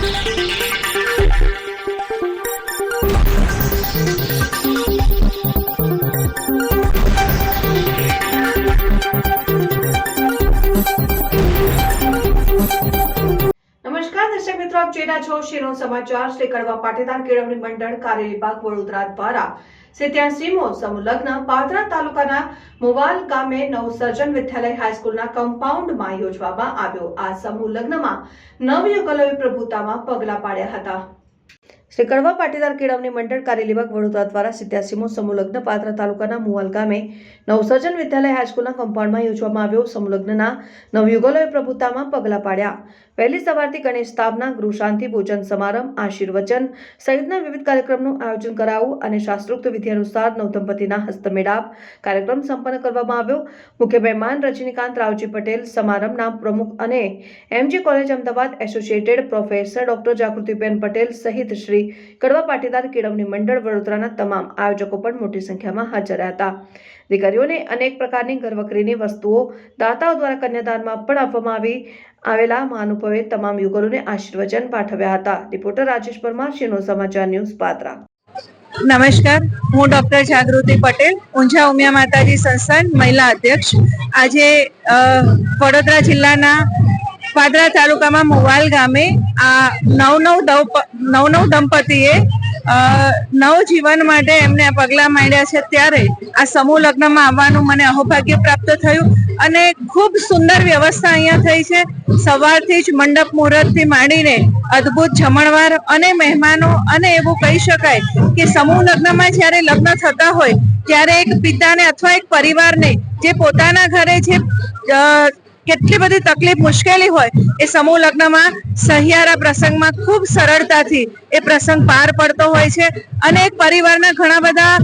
Let's go. આપ છો. શિરો સમાચાર? શ્રી કડવા પાટીદાર કેળવણી મંડળ કાર્ય વિભાગ વડોદરા દ્વારા સિત્યાસીમો સમૂહલગ્ન પાદરા તાલુકાના મોવાલ ગામે નવસર્જન વિદ્યાલય હાઈસ્કૂલના કમ્પાઉન્ડમાં યોજવામાં આવ્યો. આ સમૂહ લગ્નમાં નવયુગલોએ પ્રભુતામાં પગલાં પાડ્યા હતા. શ્રી કડવા પાટીદાર કેળવણી મંડળ કાર્ય વડોદરા દ્વારા સિત્યાસીમો સમૂહ પાત્ર તાલુકાના મુવાલ ગામે નવસર્જન વિદ્યાલય હાઈસ્કૂલના કમ્પાઉન્ડમાં યોજવામાં આવ્યો સમૂહ લગ્નના નવયુગલોએ પ્રભુતામાં પગલાં પાડ્યા. વહેલી સવારથી ગણેશ સ્થાપના ગૃહશાંતિ ભોજન સમારંભ, આશીર્વચન સહિતના વિવિધ કાર્યક્રમનું આયોજન કરાવવું અને શાસ્ત્રોક્ત વિધિ અનુસાર નવદંપતિના હસ્તમેળાપ કાર્યક્રમ સંપન્ન કરવામાં આવ્યો. મુખ્ય મહેમાન રજનીકાંત, રાવજી પટેલ, સમારંભના પ્રમુખ અને M G college Ahmedabad associated professor doctor જાગૃતિબેન પટેલ સહિત શ્રી કડવા પાટીદાર કેળવણી મંડળ વડોદરાના તમામ આયોજકો પણ મોટી સંખ્યામાં હાજર રહ્યા હતા. દીકરીઓને અનેક પ્રકારની ઘરવકરીની વસ્તુઓ દાતાઓ દ્વારા કન્યાદાનમાં પણ આપવામાં આવી આવેલા મહાનુભાવે તમામ યુગલોને આશીર્વચન પાઠવ્યા હતા. રિપોર્ટર રાજેશ પરમાર શિનો સમાચાર ન્યૂઝ પાત્રા. નમસ્કાર. હું ડોક્ટર જાગૃતિ પટેલ, ઊંઝા ઉમિયા માતાજી સંસ્થાન મહિલા અધ્યક્ષ. આજે વડોદરા જિલ્લાના પાદરા તાલુકામાં મુવાલ ગામે આ નવ નવ નવ નવ દંપતીએ અ, નવજીવન માટે એમને આ પગલાં માંડ્યા છે. ત્યારે આ સમૂહ લગ્નમાં આવવાનું મને અહોભાગ્ય પ્રાપ્ત થયું અને ખૂબ સુંદર વ્યવસ્થા અહીંયા થઈ છે. સવારથી જ મંડપ મુહૂર્તથી માંડીને અદ્ભુત જમણવાર અને મહેમાનો અને એવું કહી શકાય કે સમૂહ લગ્નમાં જ્યારે લગ્ન થતા હોય ત્યારે એક પિતાને અથવા એક પરિવારને જે પોતાના ઘરે જે કેટલી બધી તકલીફ મુશ્કેલી હોય એ સમૂહ લગ્નમાં સહિયારા પ્રસંગમાં ખૂબ સરળતાથી એ પ્રસંગ પાર પડતો હોય છે અને એક પરિવારના ઘણા બધા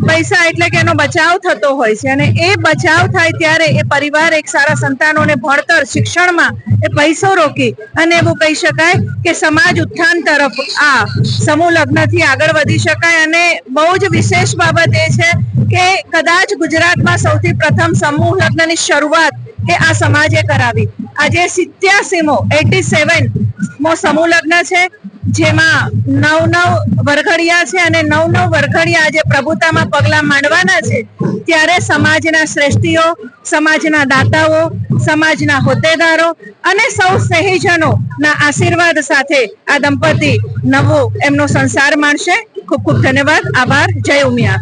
પૈસા એટલે કે એનો બચાવ થતો હોય છે. અને એ બચાવ થાય ત્યારે એ પરિવાર એક સારા સંતાનોને ભણતર, શિક્ષણમાં એ પૈસો રોકી અને એવું કહી શકાય કે સમાજ ઉત્થાન તરફ આ સમૂહ લગ્નથી આગળ વધી શકાય. અને બહુ જ વિશેષ બાબત એ છે કે કદાચ ગુજરાતમાં સૌથી પ્રથમ સમૂહ લગ્નની શરૂઆત એ આ સમાજે કરાવી. આજે સિત્યાસીમો, એટી સેવન મો સમૂહ લગ્ન છે, જેમાં નવ નવ વરઘડિયા છે અને નવ નવ વરઘડિયા આજે પ્રભુતામાં પગલાં માંડવાના છે. ત્યારે સમાજના શ્રેષ્ઠીઓ, સમાજના દાતાઓ, સમાજના હોદ્દેદારો અને સૌ સહેજનો ના આશીર્વાદ સાથે આ દંપતી નવો એમનો સંસાર માણશે. ખૂબ ખૂબ ધન્યવાદ. આભાર. જય ઉમિયા.